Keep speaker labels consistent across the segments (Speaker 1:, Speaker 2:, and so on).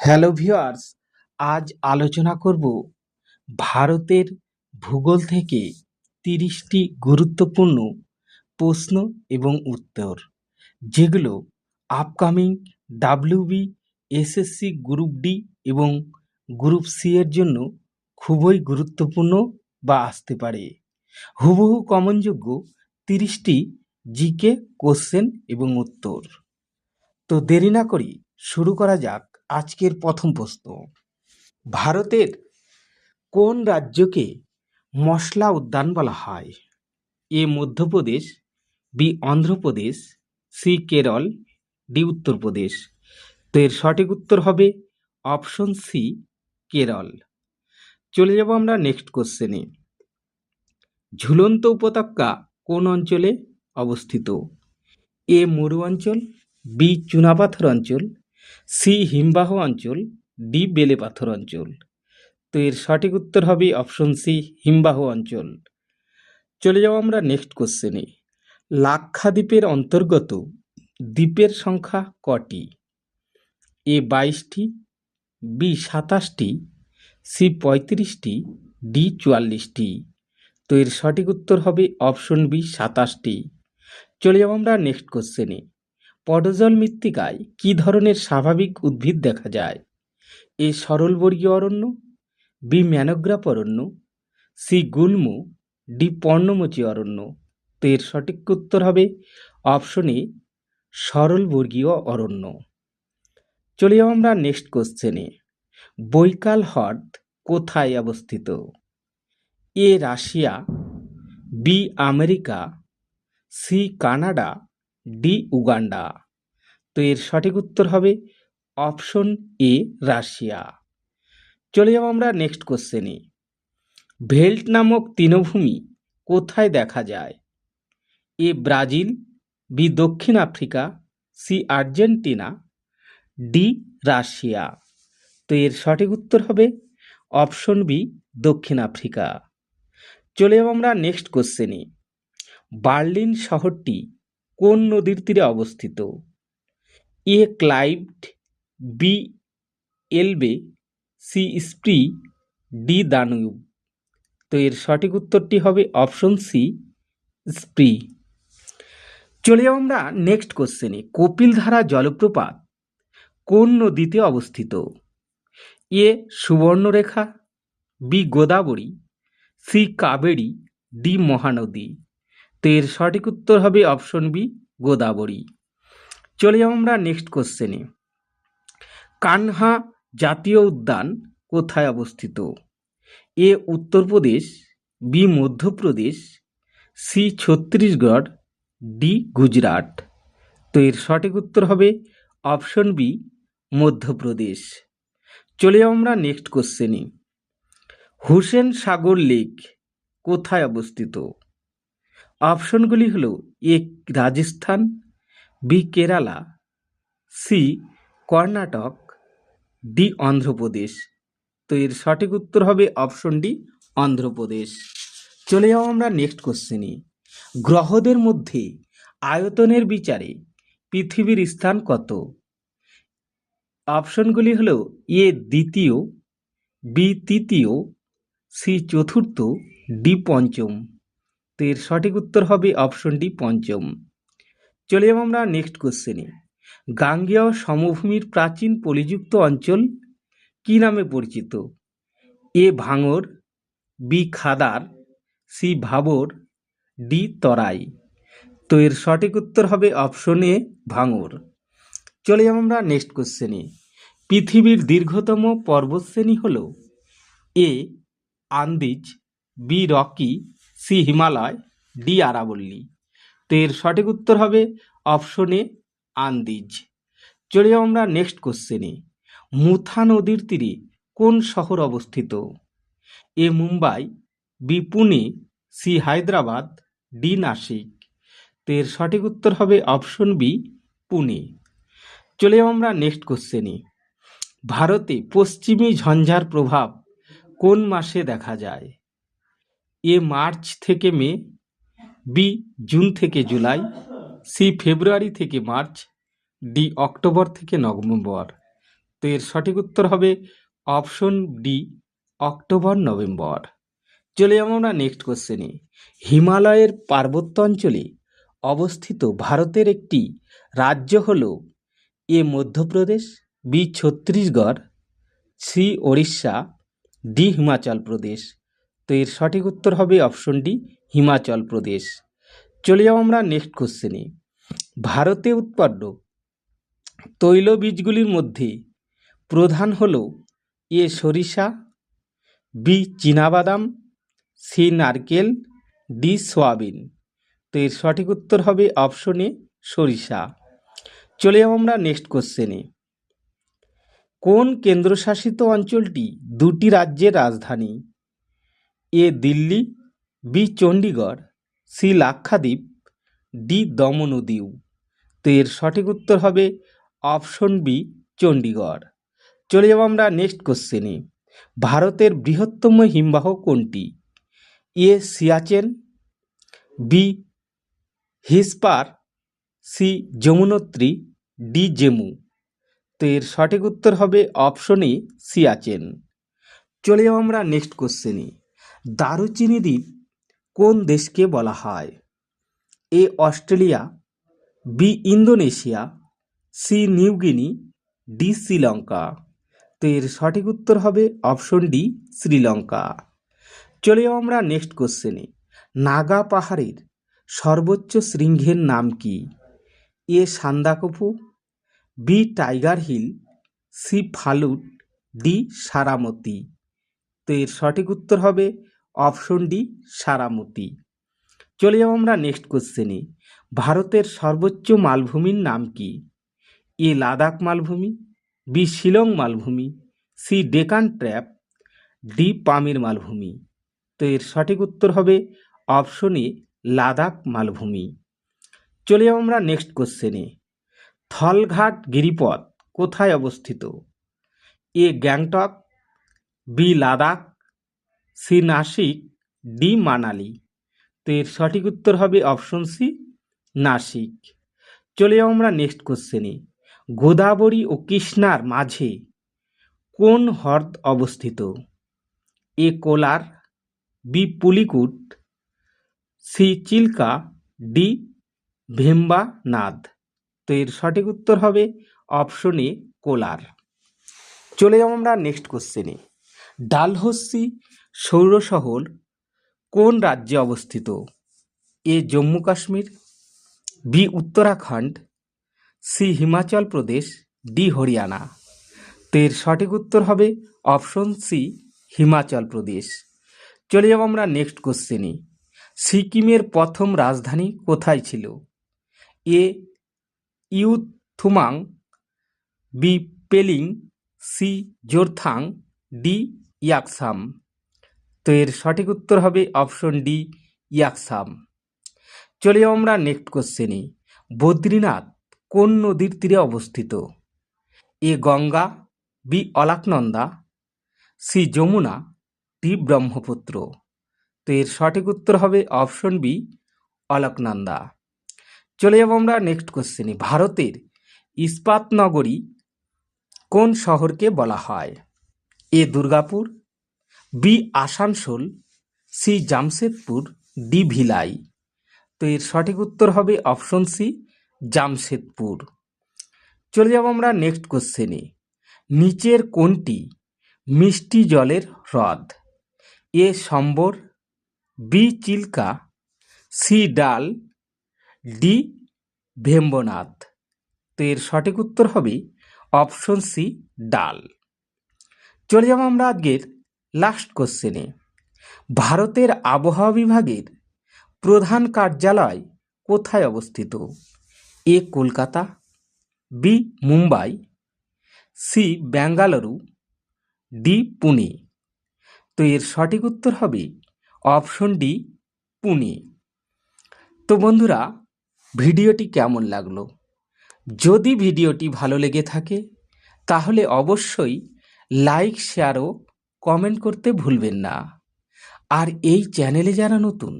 Speaker 1: Hello viewers, আজ আলোচনা করব ভারতের ভূগোল থেকে তিরিশটি গুরুত্বপূর্ণ প্রশ্ন এবং উত্তর, যেগুলো upcoming WB SSC group D এবং গ্রুপ সি এর জন্য খুবই গুরুত্বপূর্ণ বা আসতে পারে। হুবহু কমনযোগ্য তিরিশটি জিকে কোশ্চেন এবং উত্তর। তো দেরি না করি শুরু করা যাক। আজকের প্রথম প্রশ্ন। ভারতের কোন রাজ্যকে মশলা উদ্যান বলা হয়? A Madhya Pradesh, B Andhra Pradesh, C Kerala, D Uttar Pradesh. তো এর সঠিক উত্তর হবে অপশন সি, কেরল। চলে যাব আমরা নেক্সট কোশ্চেনে। ঝুলন্ত উপত্যকা কোন অঞ্চলে অবস্থিত? এ মরু অঞ্চল, বি চুনাপাথর অঞ্চল সি হিমবাহ অঞ্চল, ডি বেলে পাথর অঞ্চল। তো এর সঠিক উত্তর হবে অপশন সি হিমবাহ অঞ্চল। চলে যাও আমরা নেক্সট কোশ্চেনে লাক্ষাদ্বীপের অন্তর্গত দ্বীপের সংখ্যা কটি? এ বাইশটি, বি সাতাশটি, সি পঁয়ত্রিশটি, ডি চুয়াল্লিশটি। তো এর সঠিক উত্তর হবে অপশন বি সাতাশটি। চলে যাব আমরা নেক্সট কোশ্চেনে পটজল মৃত্তিকায় কী ধরনের স্বাভাবিক উদ্ভিদ দেখা যায়? এ সরলবর্গীয় অরণ্য, বি ম্যানোগ্রাফ অরণ্য, সি গুল্ম, ডি পর্ণমোচী অরণ্য। তো এর সঠিক উত্তর হবে অপশন এ, সরলবর্গীয় অরণ্য। চলে যাও আমরা নেক্সট কোশ্চেনে বৈকাল হ্রদ কোথায় অবস্থিত? A Russia, B America, C Canada D Uganda. তো এর সঠিক উত্তর হবে অপশন এ রাশিয়া। চলে যাব আমরা নেক্সট কোশ্চেনে ভেল্ট নামক তৃণভূমি কোথায় দেখা যায়? এ ব্রাজিল, বি দক্ষিণ Africa, C Argentina, D Russia. তো এর সঠিক উত্তর হবে অপশন বি দক্ষিণ আফ্রিকা। চলে যাব আমরা নেক্সট কোশ্চেনে বার্লিন শহরটি কোন নদীর তীরে অবস্থিত? A Clyde, B Elbe, C Spree, D Danube তো এর সঠিক উত্তরটি হবে অপশন সি, স্প্রি। চলে যাব আমরা নেক্সট কোশ্চেনে। কপিলধারা জলপ্রপাত কোন নদীতে অবস্থিত? A Subarnarekha, B Godavari, C Kaveri, D Mahanadi. তো এর সঠিক উত্তর হবে অপশন বি গোদাবরী। চলে যাব আমরা নেক্সট কোশ্চেনে কানহা জাতীয় উদ্যান কোথায় অবস্থিত? A Uttar Pradesh, B Madhya Pradesh, C Chhattisgarh, D Gujarat. তো এর সঠিক উত্তর হবে অপশন বি মধ্যপ্রদেশ। চলে যাব আমরা নেক্সট কোশ্চেনে হুসেন সাগর লেক কোথায় অবস্থিত? অপশনগুলি হল A Rajasthan, B Kerala, C Karnataka, D Andhra Pradesh. তো এর সঠিক উত্তর হবে অপশন ডি অন্ধ্রপ্রদেশ। চলে যাও আমরা নেক্সট কোশ্চেনে গ্রহদের মধ্যে আয়তনের বিচারে পৃথিবীর স্থান কত? অপশনগুলি হল এ দ্বিতীয়, বি তৃতীয়, সি চতুর্থ, ডি পঞ্চম। তো এর সঠিক উত্তর হবে অপশন ডি পঞ্চম। চলে যাব আমরা নেক্সট কোশ্চেনে গাঙ্গেয় সমভূমির প্রাচীন পলিযুক্ত অঞ্চল কি নামে পরিচিত? A, bhangar, B, khadar, C, bhabar, D, Terai. তো এর সঠিক উত্তর হবে অপশন এ ভাঙর। চলে যাব আমরা নেক্সট কোশ্চেনে পৃথিবীর দীর্ঘতম পর্বতশ্রেণী হল A, Andes, B, Rocky C Himalaya, D আরাবল্লী। তো এর সঠিক উত্তর হবে অপশন এ আন্দিজ। চলে আমরা নেক্সট কোশ্চেনে মুথা নদীর তীরে কোন শহর অবস্থিত? A Mumbai, B Pune, C Hyderabad, D Nashik. তো এর সঠিক উত্তর হবে অপশন বি পুনে। চলে আমরা নেক্সট কোশ্চেনে ভারতে পশ্চিমী ঝঞ্ঝার প্রভাব কোন মাসে দেখা যায়? এ মার্চ থেকে মে, বি জুন থেকে জুলাই, সি ফেব্রুয়ারি থেকে মার্চ, ডি অক্টোবর থেকে নভেম্বর। তো এর সঠিক উত্তর হবে অপশন ডি, অক্টোবর, নভেম্বর। চলে যাব আমরা নেক্সট কোশ্চেনে হিমালয়ের পার্বত্য অঞ্চলে অবস্থিত ভারতের একটি রাজ্য হল A Madhya Pradesh, B Chhattisgarh, C Odisha, D Himachal Pradesh. তো এর সঠিক উত্তর হবে অপশন ডি হিমাচল প্রদেশ চলে যাব আমরা নেক্সট কোশ্চেনে ভারতে উৎপন্ন তৈলবীজগুলির মধ্যে প্রধান হল এ সরিষা বি চীনাবাদাম সি নারকেল ডি সোয়াবিন। তো এর সঠিক উত্তর হবে অপশনে সরিষা। চলে যাব আমরা নেক্সট কোশ্চেনে কোন কেন্দ্রশাসিত অঞ্চলটি দুটি রাজ্যের রাজধানী? A Delhi, B Chandigarh, C Lakshadweep, D Daman Diu তো এর সঠিক উত্তর হবে অপশন বি চণ্ডীগড়। চলে যাব আমরা নেক্সট কোশ্চেনে ভারতের বৃহত্তম হিমবাহ কোনটি? A Siachen, B Hispar, C Yamunotri, D Zemu. তো এর সঠিক উত্তর হবে অপশন এ সিয়াচেন। চলে যাব আমরা নেক্সট কোশ্চেনে দারুচিনি দ্বীপ কোন দেশকে বলা হয়? A Australia, B Indonesia, C New Guinea D Sri Lanka. তো এর সঠিক উত্তর হবে অপশন ডি শ্রীলঙ্কা। চলে আমরা নেক্সট কোশ্চেনে নাগা পাহাড়ের সর্বোচ্চ শৃঙ্গের নাম কি? A Sandakphu, B Tiger Hill, C Phalut, D Saramati. তো এর সঠিক উত্তর হবে অপশন ডি, সারামতি। চলে যাব আমরা নেক্সট কোশ্চেনে ভারতের সর্বোচ্চ মালভূমির নাম কি? এ, লাদাখ মালভূমি, বি, শিলং মালভূমি, C, Deccan trap, D, Pamir মালভূমি। তো এর সঠিক উত্তর হবে অপশন এ, লাদাখ মালভূমি। চলে যাব আমরা নেক্সট কোশ্চেনে থলঘাট গিরিপথ কোথায় অবস্থিত? A, Gangtok, B, Ladakh C Nashik D Manali. তো এর সঠিক উত্তর হবে অপশন সি, নাসিক। চলে যাব আমরা নেক্সট কোশ্চেনে গোদাবরী ও কৃষ্ণার মাঝে কোন হ্রদ অবস্থিত? A Kolar, B Pulicat, C Chilika, D Vembanad. তো এর সঠিক উত্তর হবে অপশন এ, কোলার। চলে যাব আমরা নেক্সট কোশ্চেনে ডালহস্যি সৌর শহর কোন রাজ্যে অবস্থিত? A Jammu Kashmir, B Uttarakhand, C Himachal Pradesh, D Haryana. তো এর সঠিক উত্তর হবে অপশন সি, হিমাচল প্রদেশ। চলে যাব আমরা নেক্সট কোশ্চেনে সিকিমের প্রথম রাজধানী কোথায় ছিল? A Yuthumang, B Pelling, C Jorethang, D Yuksom. তো এর সঠিক উত্তর হবে অপশন ডি ইয়াকসাম। চলে আমরা নেক্সট কোশ্চেনে বদ্রীনাথ কোন নদীর তীরে অবস্থিত? A Ganga, B Alaknanda, C Yamuna, D Brahmaputra. তো এর সঠিক উত্তর হবে অপশন বি অলকনন্দা। চলে যাব আমরা নেক্সট কোশ্চেনে ভারতের ইস্পাত নগরী কোন শহরকে বলা হয়? A Durgapur B Asansol, C Jamshedpur, D Bhilai. তো এর সঠিক উত্তর হবে অপশন সি, জামশেদপুর। চলে যাব আমরা নেক্সট কোশ্চেনে নিচের কোনটি মিষ্টি জলের হ্রদ? A Sambhar, B Chilika, C Dal, D Vembanad. তো এর সঠিক উত্তর হবে অপশন সি ডাল। চলে যাব আমরা আজকের লাস্ট কোশ্চেনে, ভারতের আবহাওয়া বিভাগের প্রধান কার্যালয় কোথায় অবস্থিত? A, Kolkata, B, Mumbai, C Bengaluru D, Pune. তো এর সঠিক উত্তর হবে অপশন ডি, পুনে। তো বন্ধুরা, ভিডিওটি কেমন লাগল? যদি ভিডিওটি ভালো লেগে থাকে, তাহলে অবশ্যই লাইক, শেয়ার ও কমেন্ট করতে ভুলবেন না। আর এই চ্যানেলে যারা নতুন,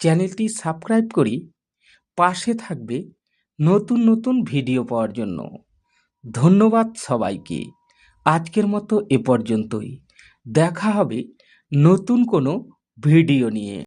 Speaker 1: চ্যানেলটি সাবস্ক্রাইব করি, পাশে থাকবে নতুন নতুন ভিডিও পাওয়ার জন্য। ধন্যবাদ সবাইকে। আজকের মতো এ পর্যন্তই। দেখা হবে নতুন কোনো ভিডিও নিয়ে।